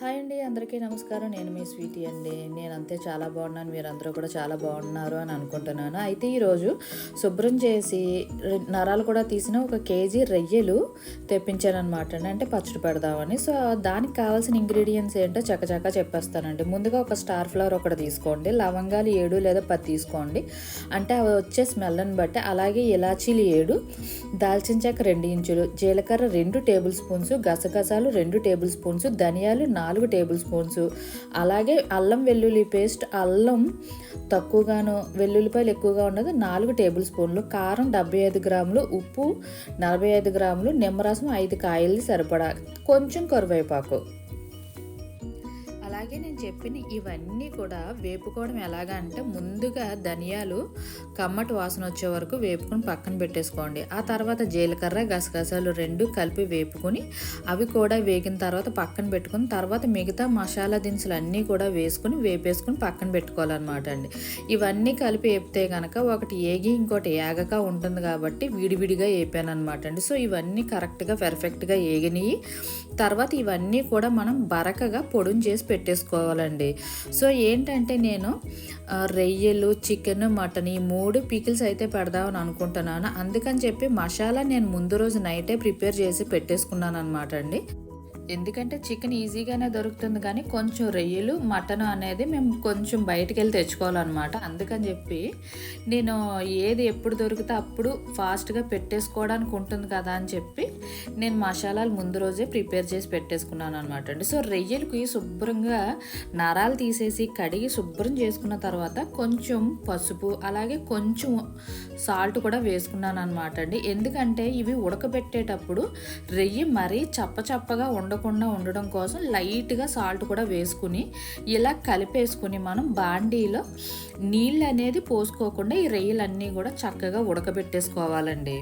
Hi అండి అందరికీ నమస్కారం. నేను మీ స్వీటీ అండి. నేను అంతే చాలా బాగున్నాను. మీరందరూ కూడా చాలా బాగున్నారు అని అనుకుంటున్నాను. అయితే ఈరోజు శుభ్రం చేసి నరాలు కూడా తీసిన ఒక కేజీ రొయ్యలు తెప్పించాను అనమాట అండి. అంటే పచ్చడి పెడదామని. సో దానికి కావాల్సిన ఇంగ్రీడియంట్స్ ఏంటో చకచకా చెప్పేస్తానండి. ముందుగా ఒక స్టార్ ఫ్లవర్ ఒకటి తీసుకోండి. లవంగాలు ఏడు లేదా పది తీసుకోండి. అంటే అవి వచ్చే స్మెల్ని బట్టి అలాగే ఇలాచీలు ఏడు దాల్చిన చెక్క రెండు ఇంచులు జీలకర్ర రెండు టేబుల్ స్పూన్స్ గసగసాలు రెండు టేబుల్ స్పూన్స్ ధనియాలు నాలుగు నాలుగు టేబుల్ స్పూన్స్. అలాగే అల్లం వెల్లుల్లి పేస్ట్ అల్లం తక్కువగాను వెల్లుల్లిపాయలు ఎక్కువగా ఉన్నది నాలుగు టేబుల్ స్పూన్లు. కారం డెబ్బై ఐదు గ్రాములు ఉప్పు నలభై ఐదు గ్రాములు నిమ్మరసం ఐదు కాయలు సరిపడా. కొంచెం కరివేపాకు. అలాగే నేను చెప్పిన ఇవన్నీ కూడా వేపుకోవడం ఎలాగా అంటే ముందుగా ధనియాలు కమ్మటి వాసన వచ్చే వరకు వేపుకొని పక్కన పెట్టేసుకోండి. ఆ తర్వాత జీలకర్ర గసగసాలు రెండు కలిపి వేపుకొని అవి కూడా వేగిన తర్వాత పక్కన పెట్టుకుని తర్వాత మిగతా మసాలా దినుసులు అన్నీ కూడా వేసుకుని వేపేసుకుని పక్కన పెట్టుకోవాలన్నమాట అండి. ఇవన్నీ కలిపి వేపితే కనుక ఒకటి ఏగి ఇంకోటి ఏగక ఉంటుంది కాబట్టి విడివిడిగా వేపాను అనమాట అండి. సో ఇవన్నీ కరెక్ట్గా పెర్ఫెక్ట్గా ఏగినాయి తర్వాత ఇవన్నీ కూడా మనం బరకగా పొడుం చేసి చేసుకోవాలండి. సో ఏంటంటే నేను రొయ్యలు చికెన్ మటన్ ఈ మూడు పికిల్స్ అయితే పెడదామని అనుకుంటున్నాను. అందుకని చెప్పి మసాలా నేను ముందు రోజు నైటే ప్రిపేర్ చేసి పెట్టేసుకున్నాను అనమాట అండి. ఎందుకంటే చికెన్ ఈజీగానే దొరుకుతుంది కానీ కొంచెం రొయ్యలు మటన్ అనేది మేము కొంచెం బయటకు వెళ్ళి తెచ్చుకోవాలన్నమాట. అందుకని చెప్పి నేను ఏది ఎప్పుడు దొరికితే అప్పుడు ఫాస్ట్గా పెట్టేసుకోవడానికి ఉంటుంది కదా అని చెప్పి నేను మసాలాలు ముందు రోజే ప్రిపేర్ చేసి పెట్టేసుకున్నాను అనమాట అండి. సో రొయ్యలకి శుభ్రంగా నరాలు తీసేసి కడిగి శుభ్రం చేసుకున్న తర్వాత కొంచెం పసుపు అలాగే కొంచెం సాల్ట్ కూడా వేసుకున్నాను అనమాట అండి. ఎందుకంటే ఇవి ఉడకబెట్టేటప్పుడు రెయ్యి మరీ చప్ప చప్పగా ఉండకుండా ఉండడం కోసం లైట్గా సాల్ట్ కూడా వేసుకుని ఇలా కలిపేసుకుని మనం బాండీలో నీళ్ళు అనేది పోసుకోకుండా ఈ రొయ్యలన్నీ కూడా చక్కగా ఉడకబెట్టేసుకోవాలండి.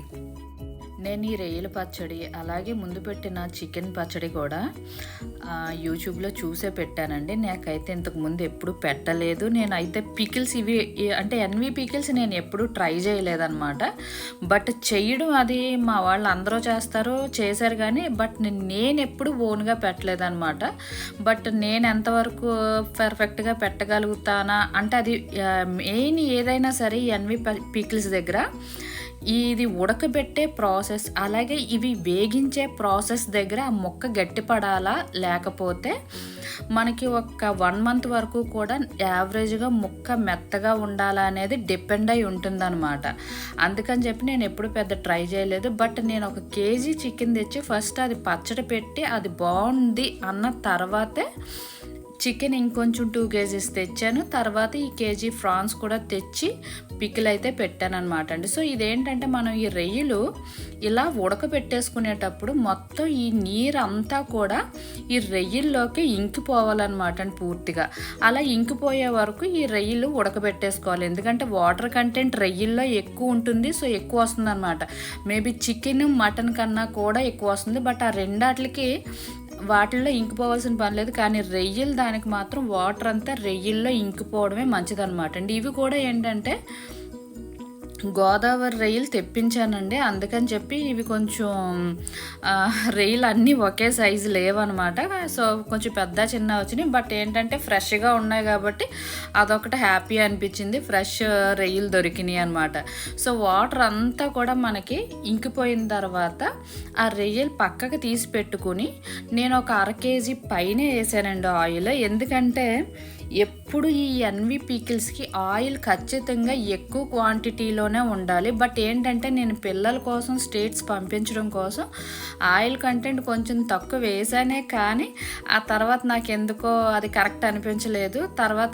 నేను ఈ రొయ్యల పచ్చడి అలాగే ముందు పెట్టిన చికెన్ పచ్చడి కూడా యూట్యూబ్లో చూసే పెట్టానండి. నాకైతే ఇంతకు ముందు ఎప్పుడు పెట్టలేదు. నేను అయితే పికిల్స్ ఇవి అంటే ఎన్వి పికిల్స్ నేను ఎప్పుడు ట్రై చేయలేదన్నమాట. బట్ చేయడం అది మా వాళ్ళు అందరూ చేస్తారు చేశారు కానీ బట్ నేను ఎప్పుడు ఓన్గా పెట్టలేదన్నమాట. బట్ నేను ఎంతవరకు పర్ఫెక్ట్గా పెట్టగలుగుతానా అంటే అది మెయిన్ ఏదైనా సరే ఎన్వి పికిల్స్ దగ్గర ఇది ఉడకబెట్టే ప్రాసెస్ అలాగే ఇవి వేగించే ప్రాసెస్ దగ్గర ఆ మొక్క గట్టిపడాలా లేకపోతే మనకి ఒక వన్ మంత్ వరకు కూడా యావరేజ్గా ముక్క మెత్తగా ఉండాలా అనేది డిపెండ్ అయి ఉంటుందన్నమాట. అందుకని చెప్పి నేను ఎప్పుడు పెద్ద ట్రై చేయలేదు. బట్ నేను ఒక కేజీ చికెన్ తెచ్చి ఫస్ట్ అది పచ్చడి పెట్టి అది బాగుంది అన్న తర్వాతే చికెన్ ఇంకొంచెం టూ కేజీస్ తెచ్చాను. తర్వాత ఈ కేజీ ఫ్రాన్స్ కూడా తెచ్చి పికిల్ అయితే పెట్టాను అనమాట అండి. సో ఇదేంటంటే మనం ఈ రొయ్యలు ఇలా ఉడకబెట్టేసుకునేటప్పుడు మొత్తం ఈ నీరు అంతా కూడా ఈ రొయ్యల్లోకి ఇంకిపోవాలన్నమాట అండి పూర్తిగా. అలా ఇంకిపోయే వరకు ఈ రొయ్యలు ఉడకబెట్టేసుకోవాలి. ఎందుకంటే వాటర్ కంటెంట్ రొయ్యల్లో ఎక్కువ ఉంటుంది. సో ఎక్కువ వస్తుంది అనమాట మేబీ చికెన్ మటన్ కన్నా కూడా ఎక్కువ వస్తుంది. బట్ ఆ రెండాటికి వాటిల్లో ఇంకిపోవాల్సిన పని లేదు కానీ రొయ్యలు దానికి మాత్రం వాటర్ అంతా రొయ్యల్లో ఇంకిపోవడమే మంచిదన్నమాట. అండి ఇవి కూడా ఏంటంటే గోదావరి రొయ్యలు తెప్పించానండి. అందుకని చెప్పి ఇవి కొంచెం రైలు రొయ్యలు అన్నీ ఒకే సైజు లేవన్నమాట. సో కొంచెం పెద్ద చిన్న వచ్చినాయి. బట్ ఏంటంటే ఫ్రెష్గా ఉన్నాయి కాబట్టి అదొకటి హ్యాపీ అనిపించింది. ఫ్రెష్ రొయ్యలు దొరికినాయి అనమాట సో వాటర్ అంతా కూడా మనకి ఇంకిపోయిన తర్వాత ఆ రొయ్యలు పక్కకి తీసి పెట్టుకుని నేను ఒక అర కేజీ పైన వేసానండి ఆయిల్. ఎందుకంటే ఎప్పుడు ఈ ఎన్వి పీకిల్స్కి ఆయిల్ ఖచ్చితంగా ఎక్కువ క్వాంటిటీలోనే ఉండాలి. బట్ ఏంటంటే నేను పిల్లల కోసం స్టేట్స్ పంపించడం కోసం ఆయిల్ కంటెంట్ కొంచెం తక్కువ వేసానే కానీ ఆ తర్వాత నాకు ఎందుకో అది కరెక్ట్ అనిపించలేదు. తర్వాత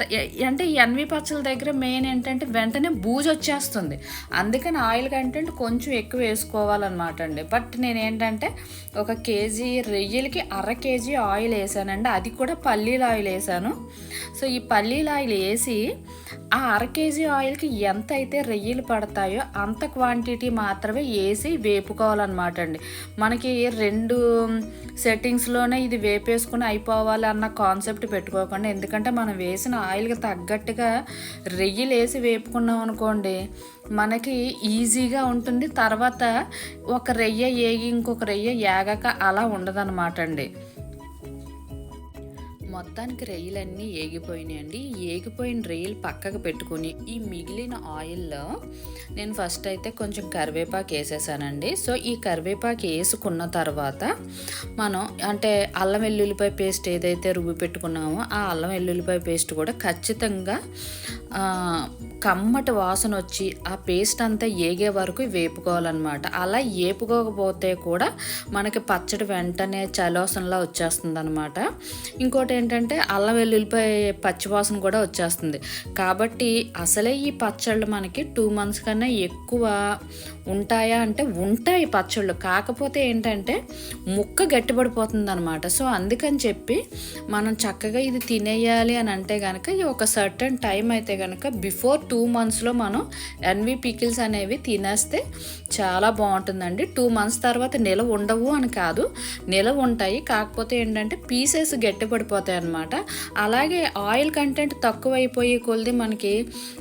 అంటే ఈ ఎన్వి పచ్చల దగ్గర మెయిన్ ఏంటంటే వెంటనే బూజు వచ్చేస్తుంది. అందుకని ఆయిల్ కంటెంట్ కొంచెం ఎక్కువ వేసుకోవాలన్నమాట అండి. బట్ నేను ఏంటంటే ఒక కేజీ రొయ్యలకి అర కేజీ ఆయిల్ వేసానండి. అది కూడా పల్లీల ఆయిల్ వేసాను. సో ఈ పల్లీల ఆయిల్ వేసి ఆ అర కేజీ ఆయిల్కి ఎంత అయితే రొయ్యలు పడతాయో అంత క్వాంటిటీ మాత్రమే వేసి వేపుకోవాలన్నమాట అండి. మనకి రెండు సెట్టింగ్స్లోనే ఇది వేపేసుకుని అయిపోవాలి అన్న కాన్సెప్ట్ పెట్టుకోకుండా ఎందుకంటే మనం వేసిన ఆయిల్కి తగ్గట్టుగా రొయ్యలు వేసి వేపుకున్నాం అనుకోండి మనకి ఈజీగా ఉంటుంది. తర్వాత ఒక రెయ్య ఏగి ఇంకొక రెయ్య ఏగక అలా ఉండదన్నమాట అండి. మొత్తానికి రొయ్యలన్నీ ఏగిపోయినాయండి. ఏగిపోయిన రొయ్యలు పక్కకు పెట్టుకుని ఈ మిగిలిన ఆయిల్లో నేను ఫస్ట్ అయితే కొంచెం కరివేపాకు వేసేసానండి. సో ఈ కరివేపాకు వేసుకున్న తర్వాత మనం అంటే అల్లం వెల్లుల్లిపాయ పేస్ట్ ఏదైతే రుబ్బి పెట్టుకున్నామో ఆ అల్లం వెల్లుల్లిపాయ పేస్ట్ కూడా ఖచ్చితంగా కమ్మటి వాసన వచ్చి ఆ పేస్ట్ అంతా ఏగే వరకు వేపుకోవాలన్నమాట. అలా ఏపుకోకపోతే కూడా మనకి పచ్చడి వెంటనే చలోసనలా వచ్చేస్తుంది అనమాట ఇంకోటి ఏంటంటే అల్లం వెల్లుల్లిపాయ పచ్చివాసన కూడా వచ్చేస్తుంది. కాబట్టి అసలే ఈ పచ్చళ్ళు మనకి టూ మంత్స్ కన్నా ఎక్కువ ఉంటాయా అంటే ఉంటాయి పచ్చళ్ళు. కాకపోతే ఏంటంటే ముక్క గట్టిపడిపోతుంది అనమాట సో అందుకని చెప్పి మనం చక్కగా ఇది తినేయాలి అని అంటే కనుక ఒక సర్టన్ టైం అయితే కనుక బిఫోర్ టూ మంత్స్లో మనం ఎన్వి పికిల్స్ అనేవి తినేస్తే చాలా బాగుంటుందండి. టూ మంత్స్ తర్వాత నిలవ ఉండవు అని కాదు. నిలవ ఉంటాయి. కాకపోతే ఏంటంటే పీసెస్ గట్టిపడిపోతాయి అన్నమాట. అలాగే ఆయిల్ కంటెంట్ తక్కువ అయిపోయే కొలిది మనకి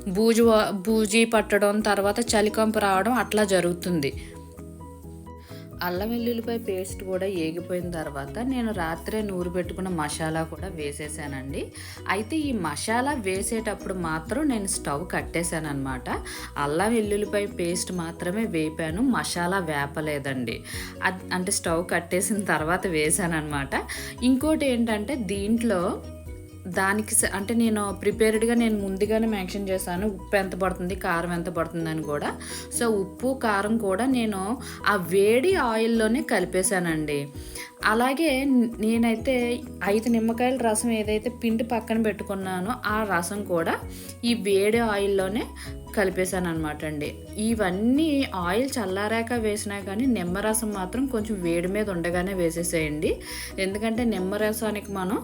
బూజు బూజీ పట్టడం తర్వాత చలికంపు రావడం అట్లా జరుగుతుంది. అల్లం వెల్లుల్లిపాయ పేస్ట్ కూడా ఏగిపోయిన తర్వాత నేను రాత్రే నూరు పెట్టుకున్న మసాలా కూడా వేసేసానండి. అయితే ఈ మసాలా వేసేటప్పుడు మాత్రం నేను స్టవ్ కట్టేశాను అనమాట అల్లం వెల్లుల్లిపాయ పేస్ట్ మాత్రమే వేపాను మసాలా వేపలేదండి. అంటే స్టవ్ కట్టేసిన తర్వాత వేసాను అనమాట ఇంకోటి ఏంటంటే దీంట్లో దానికి స- అంటే నేను ప్రిపేర్డ్గా నేను ముందుగానే మెన్షన్ చేశాను ఉప్పు ఎంత పడుతుంది కారం ఎంత పడుతుంది అని కూడా. సో ఉప్పు కారం కూడా నేను ఆ వేడి ఆయిల్లోనే కలిపేశానండి. అలాగే నేనైతే ఐదు నిమ్మకాయల రసం ఏదైతే పిండి పక్కన పెట్టుకున్నానో ఆ రసం కూడా ఈ వేడి ఆయిల్లోనే కలిపేశాను అనమాట అండి ఇవన్నీ ఆయిల్ చల్లారాక వేసినా కానీ నిమ్మరసం మాత్రం కొంచెం వేడి మీద ఉండగానే వేసేసేయండి. ఎందుకంటే నిమ్మరసానికి మనం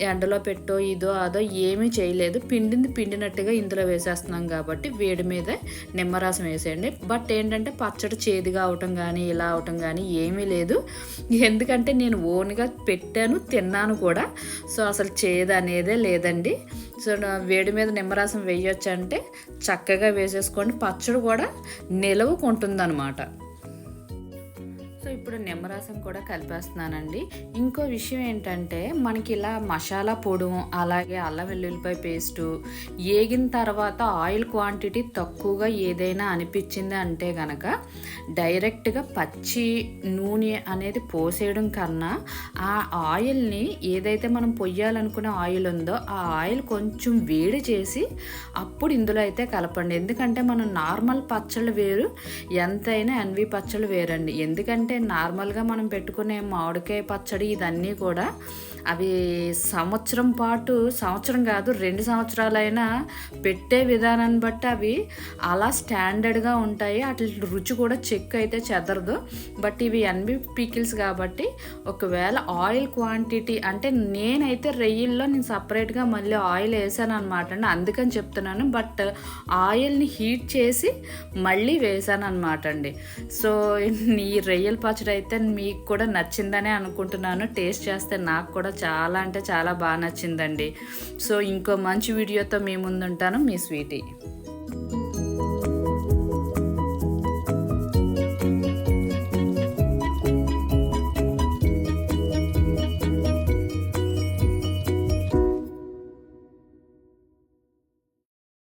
ఎండలో పెట్టో ఇదో అదో ఏమీ చేయలేదు. పిండింది పిండినట్టుగా ఇందులో వేసేస్తున్నాం కాబట్టి వేడి మీదే నిమ్మరసం వేసేయండి. బట్ ఏంటంటే పచ్చడి చేదుగా అవటం కానీ ఇలా అవటం కానీ ఏమీ లేదు. ఎందుకంటే నేను ఓన్గా పెట్టాను తిన్నాను కూడా. సో అసలు చేదు అనేదే లేదండి. సో వేడి మీద నిమ్మరసం వేయొచ్చు అంటే చక్కగా వేసేసుకోండి పచ్చడి కూడా నిలవకుంటుందన్నమాట. ఇప్పుడు నిమ్మరసం కూడా కలిపేస్తున్నానండి. ఇంకో విషయం ఏంటంటే మనకి ఇలా మసాలా పొడి అలాగే అల్లం వెల్లుల్లిపాయ పేస్టు ఏగిన తర్వాత ఆయిల్ క్వాంటిటీ తక్కువగా ఏదైనా అనిపించింది అంటే గనక డైరెక్ట్గా పచ్చి నూనె అనేది పోసేయడం కన్నా ఆ ఆయిల్ని ఏదైతే మనం పొయ్యాలనుకునే ఆయిల్ ఉందో ఆ ఆయిల్ కొంచెం వేడి చేసి అప్పుడు ఇందులో అయితే కలపండి. ఎందుకంటే మనం నార్మల్ పచ్చళ్ళు వేరు ఎంతైనా ఎన్వి పచ్చళ్ళు వేరండి. ఎందుకంటే నార్మల్గా మనం పెట్టుకునే మామిడికాయ పచ్చడి ఇదన్నీ కూడా అవి సంవత్సరం పాటు సంవత్సరం కాదు రెండు సంవత్సరాలైనా పెట్టే విధానాన్ని బట్టి అవి అలా స్టాండర్డ్గా ఉంటాయి. అట్ల రుచి కూడా చెక్ అయితే చెదరదు. బట్ ఇవి ఎన్బి పీకిల్స్ కాబట్టి ఒకవేళ ఆయిల్ క్వాంటిటీ అంటే నేనైతే రెయ్యిల్లో నేను సపరేట్గా మళ్ళీ ఆయిల్ వేసాను అనమాట అండి. అందుకని చెప్తున్నాను. బట్ ఆయిల్ని హీట్ చేసి మళ్ళీ వేసాను అనమాట అండి. సో ఈ రొయ్యల పచ్చడి అయితే మీకు కూడా నచ్చిందనే అనుకుంటున్నాను. టేస్ట్ చేస్తే నాకు కూడా కూడా చాలా అంటే చాలా బాగా నచ్చిందండి. సో ఇంకో మంచి వీడియోతో మీ ముందుంటాను. మీ స్వీటీ.